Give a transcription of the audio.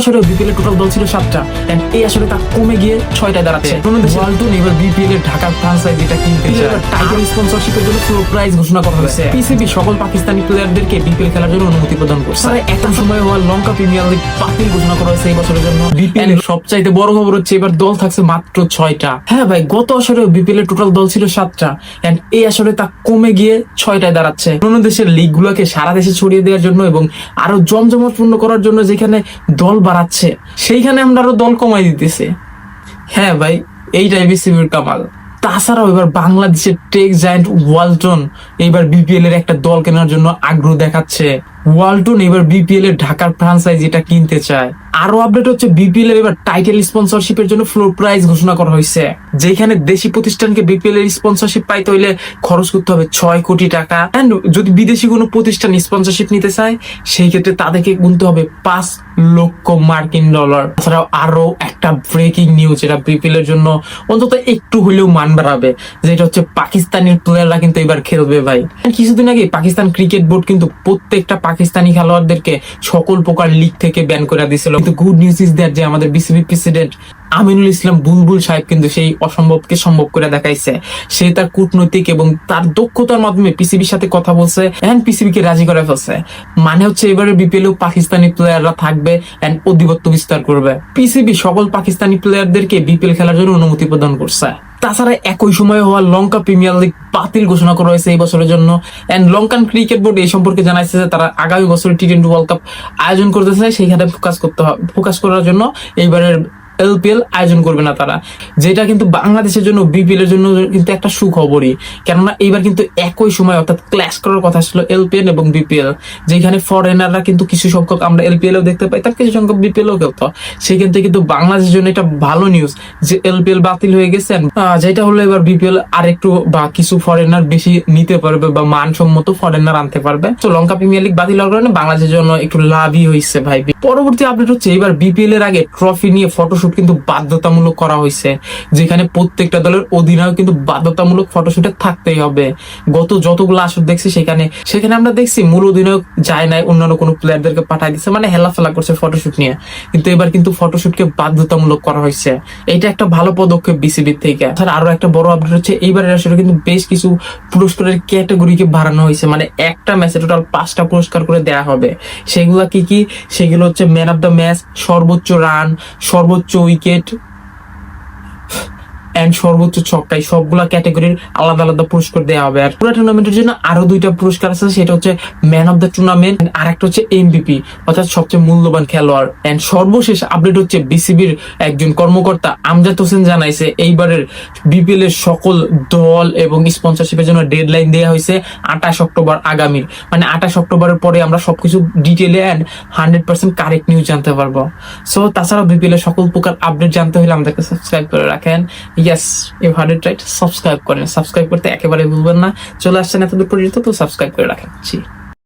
আসলে BPL total দল ছিল সাতটা। And এই আসলে তা কমে গিয়ে ছয়টায় দাঁড়াচ্ছে ওয়ালটন এবার বিপিএল এর ঢাকার ফ্রাঞ্চাইজ এটা কিনতে চায়। টাইটেল স্পন্সরশিপের জন্য ফ্লোর প্রাইস ঘোষণা করা হয়েছে। পিসিবি সকল পাকিস্তানি প্লেয়ারদেরকে বিপিএল খেলার জন্য অনুমতি প্রদান করছে। আর এখন সময় হওয়া লঙ্কা প্রিমিয়ার লিগ বাতিল ঘোষণা করা হয়েছে এই বছরের জন্য। বিপিএল এর সবচাইতে বড় খবর হচ্ছে এবার দল থাকছে মাত্র ছয়টা। হ্যাঁ ভাই গত আসরে বিপিএল এর টোটাল দল ছিল সাতটা। এন্ড এই আসরে তা কমে গিয়ে ছয়টায় দাঁড়াচ্ছে। অন্য দেশের লিগ গুলোকে সারা দেশে ছড়িয়ে দেওয়ার জন্য এবং আরও জমজমাটপূর্ণ করার জন্য যেখানে দল বাড়াচ্ছে। সেইখানে আমরা আরও দল কমাই দিতেছে। হ্যাঁ ভাই, এইটাই বিসিবির কামাল। তাছাড়াও এবার বাংলাদেশের টেক জায়ান্ট ওয়ালটন এইবার বিপিএল এর একটা দল কেনার জন্য আগ্রহ দেখাচ্ছে। ওয়ালটন এবার বিপিএল এর ঢাকার ফ্রাঞ্চাইজ এটা কিনতে চায়। আরও আপডেট হচ্ছে বিপিএল এর এবার টাইটেল স্পন্সরশিপের জন্য ফ্লোর প্রাইস ঘোষণা করা হয়েছে। যেখানে দেশি প্রতিষ্ঠানকে বিপিএল এর স্পন্সরশিপ পাইতে হইলে খরচ করতে হবে ছয় কোটি টাকা। এন্ড যদি বিদেশি কোনো প্রতিষ্ঠান স্পন্সরশিপ নিতে চায়, সেই ক্ষেত্রে তাদেরকে গুনতে হবে পাঁচ লক্ষ মার্কিন ডলার। তাছাড়াও আরও একটা ব্রেকিং নিউজ এটা বিপিএল এর জন্য অন্তত একটু হলেও মান বাড়াবে, যেটা হচ্ছে পাকিস্তানি প্লেয়াররা কিন্তু এবার খেলবে ভাই। কিছুদিন আগে পাকিস্তান ক্রিকেট বোর্ড কিন্তু প্রত্যেকটা পাকিস্তানি খেলোয়াড়দেরকে সকল প্রকার লিগ থেকে ব্যান করে দিয়েছিল। কিন্তু গুড নিউজ ইজ দ্যাট যে আমাদের বিসিবি প্রেসিডেন্ট আমিনুল ইসলাম বুলবুল সাহেব কিন্তু সেই অসম্ভবকে সম্ভব করে দেখাইছে। সে তার কূটনৈতিক এবং তার দক্ষতার মাধ্যমে পিসিবির সাথে কথা বলছে এন্ড পিসিবি কে রাজি করে ফেলছে। মানে হচ্ছে এবারে বিপিএল পাকিস্তানি প্লেয়াররা থাকবে এন্ড অধিপত্য বিস্তার করবে। পিসিবি সকল পাকিস্তানি প্লেয়ারদেরকে বিপিএল খেলার জন্য অনুমতি প্রদান করছে। তাছাড়া একই সময়ে হওয়া লঙ্কা প্রিমিয়ার লিগ বাতিল ঘোষণা করা হয়েছে এই বছরের জন্য। এন্ড লঙ্কান ক্রিকেট বোর্ড এই সম্পর্কে জানাইছে যে তারা আগামী বছর টি টোয়েন্টি ওয়ার্ল্ড কাপ আয়োজন করতেছে, সেইখানে ফোকাস করতে হবে ফোকাস করার জন্য এইবারের এলপিএল আয়োজন করবে না তারা। যেটা কিন্তু বাংলাদেশের জন্য বিপিএল এর জন্য কিন্তু একটা সুখবরই। কেননা এইবার কিন্তু একই সময় অর্থাৎ ক্ল্যাশ করার কথা ছিল এলপিএল এবং বিপিএল। যেখানে ফরেনাররা কিন্তু কিছু সংখ্যক আমরা এলপিএল ও দেখতে পাই, তার কিছু সংখ্যক বিপিএল ও খেলতো। সেক্ষেত্রে কিন্তু বাংলাদেশের জন্য একটা ভালো নিউজ যে এলপিএল বাতিল হয়ে গেছে। যেটা হলো এবার বিপিএল আর একটু বা কিছু ফরেনার বেশি নিতে পারবে বা মানসম্মত ফরেনার আনতে পারবে। তো লঙ্কা প্রিমিয়ার লিগ বাতিল হওয়ার কারণে বাংলাদেশের জন্য একটু লাভই হয়েছে ভাই। পরবর্তী আপডেট হচ্ছে, এবার বিপিএল এর আগে ট্রফি নিয়ে ফটোশুট কিন্তু বাধ্যতামূলক করা হয়েছে। যেখানে প্রত্যেকটা দলের অধিনায়ক কিন্তু বাধ্যতামূলক ফটোশুটে থাকতেই হবে। গত যতগুলো আসর দেখছি সেখানে সেখানে আমরা দেখছি মূল অধিনায়ক যায় নাই, অন্যান্য কোনো প্লেয়ারদেরকে পাঠাই দিচ্ছে মানে হেলাফেলা করছে ফটোশুট নিয়ে। কিন্তু এবার কিন্তু ফটোশুটকে বাধ্যতামূলক করা হয়েছে। এটা একটা ভালো পদক্ষেপ বিসিবির থেকে। তাছাড়া আরও একটা বড় আপডেট হচ্ছে, এইবারের আসলে কিন্তু বেশ কিছু পুরস্কারের ক্যাটাগরিকে বাড়ানো হয়েছে। মানে একটা ম্যাচে টোটাল পাঁচটা পুরস্কার করে দেয়া হবে। সেগুলা কি কি? সেগুলো হচ্ছে ম্যান অফ দ্য ম্যাচ সর্বোচ্চ রান সর্বোচ্চ উইকেট এন্ড সর্বোচ্চ ছক্কায় সবগুলা ক্যাটাগরির আলাদা আলাদা পুরস্কার দেওয়া হবে। আর পুরো টুর্নামেন্টের জন্য আরও দুইটা পুরস্কার আছে, সেটা হচ্ছে ম্যান অফ দ্য টুর্নামেন্ট আর একটা হচ্ছে এমবিপি অর্থাৎ সবচেয়ে মূল্যবান খেলোয়াড়। এন্ড সর্বশেষ আপডেট হচ্ছে বিসিবির একজন কর্মকর্তা আমজাদ হোসেন জানাইছে, এইবারের বিপিএল এর সকল দল এবং স্পন্সরশিপের জন্য ডেডলাইন দেওয়া হয়েছে আঠাশ অক্টোবর আগামীর মানে আঠাশ অক্টোবরের পরে আমরা সবকিছু ডিটেলে and hundred percent correct news জানতে পারব। সো তাছাড়া বিপিএল এর সকল প্রকার আপডেট জানতে হলে আমাদেরকে সাবস্ক্রাইব করে রাখেন। Yes you heard it right subscribe করেন সাবস্ক্রাইব করতে একেবারে ভুলবেন না। চলে আসছেন এতদূর পর্যন্ত, তো সাবস্ক্রাইব করে রাখেন।